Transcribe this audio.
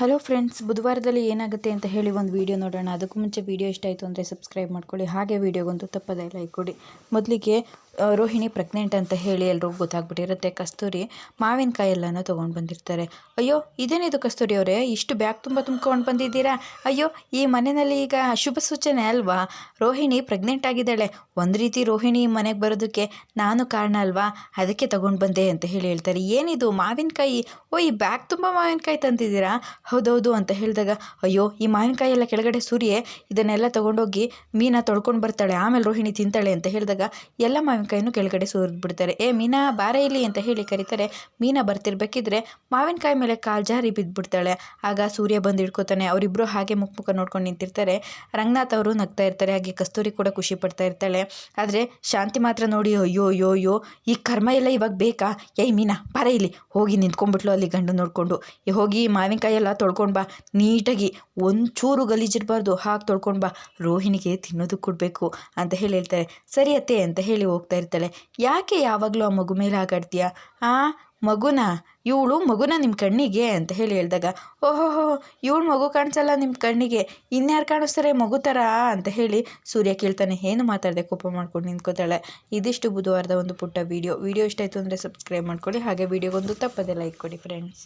Hello friends ಬುಧವಾರದಲ್ಲಿ ಏನಾಗುತ್ತೆ ಅಂತ ಹೇಳಿ ಒಂದು ವಿಡಿಯೋ ನೋಡೋಣ. ಅದಕ್ಕೂ ಮುಂಚೆ ವಿಡಿಯೋ ಇಷ್ಟ ಆಯಿತು ಅಂದರೆ ಸಬ್ಸ್ಕ್ರೈಬ್ ಮಾಡ್ಕೊಳ್ಳಿ. ಹಾಗೆ ವಿಡಿಯೋಗೊಂದು ತಪ್ಪದೇ ಲೈಕ್ ಕೊಡಿ. ಮೊದಲಿಗೆ ರೋಹಿಣಿ ಪ್ರೆಗ್ನೆಂಟ್ ಅಂತ ಹೇಳಿ ಎಲ್ಲರೂ ಗೊತ್ತಾಗ್ಬಿಟ್ಟಿರುತ್ತೆ. ಕಸ್ತೂರಿ ಮಾವಿನಕಾಯಿ ಎಲ್ಲನೂ ತೊಗೊಂಡು ಬಂದಿರ್ತಾರೆ. ಅಯ್ಯೋ ಇದೇನಿದು ಕಸ್ತೂರಿ ಅವರೇ? ಇಷ್ಟು ಬ್ಯಾಗ್ ತುಂಬ ತುಂಬ್ಕೊಂಡು ಬಂದಿದ್ದೀರಾ? ಅಯ್ಯೋ, ಈ ಮನೆಯಲ್ಲಿ ಈಗ ಅಶುಭ ಸೂಚನೆ ಅಲ್ವಾ? ರೋಹಿಣಿ ಪ್ರೆಗ್ನೆಂಟ್ ಆಗಿದ್ದಾಳೆ. ಒಂದು ರೀತಿ ರೋಹಿಣಿ ಮನೆಗೆ ಬರೋದಕ್ಕೆ ನಾನು ಕಾರಣ ಅಲ್ವಾ? ಅದಕ್ಕೆ ತೊಗೊಂಡು ಬಂದೆ ಅಂತ ಹೇಳಿ ಹೇಳ್ತಾರೆ. ಏನಿದು ಮಾವಿನಕಾಯಿ? ಓ, ಈ ಬ್ಯಾಗ್ ತುಂಬ ಮಾವಿನಕಾಯಿ ತಂದಿದ್ದೀರಾ? ಹೌದೌದು ಅಂತ ಹೇಳಿದಾಗ, ಅಯ್ಯೋ, ಈ ಮಾವಿನಕಾಯಿ ಎಲ್ಲ ಕೆಳಗಡೆ ಸುರಿಯೇ, ಇದನ್ನೆಲ್ಲ ತೊಗೊಂಡೋಗಿ ಮೀನ ತೊಳ್ಕೊಂಡು ಬರ್ತಾಳೆ, ಆಮೇಲೆ ರೋಹಿಣಿ ತಿಂತಾಳೆ ಅಂತ ಹೇಳಿದಾಗ, ಎಲ್ಲ ಮಾವಿನಕಾಯಿನೂ ಕೆಳಗಡೆ ಬಿಡ್ತಾರೆ ಏ, ಮೀನಾ, ಬಾರ ಇಲ್ಲಿ ಅಂತ ಹೇಳಿ ಕರೀತಾರೆ. ಮೀನಾ ಬರ್ತಿರ್ಬೇಕಿದ್ರೆ ಮಾವಿನಕಾಯಿ ಮೇಲೆ ಕಾಲು ಜಾರಿ ಬಿದ್ದುಬಿಡ್ತಾಳೆ ಆಗ ಸೂರ್ಯ ಬಂದು ಹಿಡ್ಕೋತಾನೆ. ಅವರಿಬ್ಬರು ಹಾಗೆ ಮುಖ ಮುಖ ನೋಡ್ಕೊಂಡು ನಿಂತಿರ್ತಾರೆ. ರಂಗನಾಥ್ ಅವರು ನಗ್ತಾ ಇರ್ತಾರೆ. ಹಾಗೆ ಕಸ್ತೂರಿ ಕೂಡ ಖುಷಿ ಪಡ್ತಾ ಇರ್ತಾಳೆ. ಆದರೆ ಶಾಂತಿ ಮಾತ್ರ ನೋಡಿ, ಅಯ್ಯೋ ಅಯ್ಯೋ ಅಯ್ಯೋ, ಈ ಕರ್ಮ ಎಲ್ಲ ಇವಾಗ ಬೇಕಾ? ಏಯ್, ಮೀನಾ, ಬಾರ ಇಲ್ಲಿ. ಹೋಗಿ ನಿಂತ್ಕೊಂಡ್ಬಿಟ್ಲು ಅಲ್ಲಿ ಗಂಡು ನೋಡಿಕೊಂಡು. ಹೋಗಿ ಮಾವಿನಕಾಯಿ ಎಲ್ಲ ತೊಳ್ಕೊಂಡು ಬಾ. ನೀಟಾಗಿ ಒಂಚೂರು ಗಲೀಜಿರಬಾರ್ದು. ಹಾಗೆ ತೊಳ್ಕೊಂಡು ಬಾ. ರೋಹಿಣಿಗೆ ತಿನ್ನೋದು ಕೊಡಬೇಕು ಅಂತ ಹೇಳಿ ಹೇಳ್ತಾರೆ. ಸರಿ ಅತ್ತೆ ಅಂತ ಹೇಳಿ ಹೋಗ್ತಾ ಇರ್ತಾಳೆ. ಯಾಕೆ ಯಾವಾಗಲೂ ಆ ಮಗು ಮೇಲೆ ಹಾಗಾಡ್ತೀಯಾ? ಆ, ಮಗುನ? ಇವಳು ಮಗುನ ನಿಮ್ಮ ಕಣ್ಣಿಗೆ? ಅಂತ ಹೇಳಿ ಹೇಳಿದಾಗ ಓಹೋ ಇವಳು ಮಗು ಕಾಣಿಸಲ್ಲ ನಿಮ್ಮ ಕಣ್ಣಿಗೆ. ಇನ್ಯಾರು ಕಾಣಿಸ್ತಾರೆ ಮಗು ಥರ ಅಂತ ಹೇಳಿ ಸೂರ್ಯ ಕೇಳ್ತಾನೆ, ಏನು ಮಾತಾಡದೆ? ಕೋಪ ಮಾಡ್ಕೊಂಡು ನಿಂತ್ಕೋತಾಳೆ. ಇದಿಷ್ಟು ಬುಧವಾರದ ಒಂದು ಪುಟ್ಟ ವಿಡಿಯೋ. ವೀಡಿಯೋ ಇಷ್ಟ ಆಯಿತು ಅಂದರೆ ಸಬ್ಸ್ಕ್ರೈಬ್ ಮಾಡ್ಕೊಳ್ಳಿ. ಹಾಗೆ ವೀಡಿಯೋಗೊಂದು ತಪ್ಪದೆ ಲೈಕ್ ಕೊಡಿ ಫ್ರೆಂಡ್ಸ್